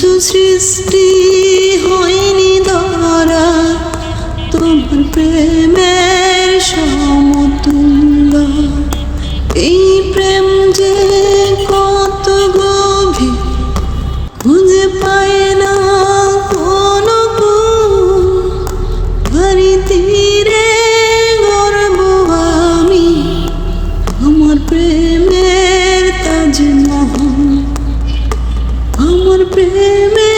কিছু সৃষ্টি হয়নি ধরা তোমার প্রেমের সমতুল্য। এই প্রেম যে কত গভীর, খুঁজে পায় না কোনো তীরে গর্ব আমি, আমার প্রেমের আমার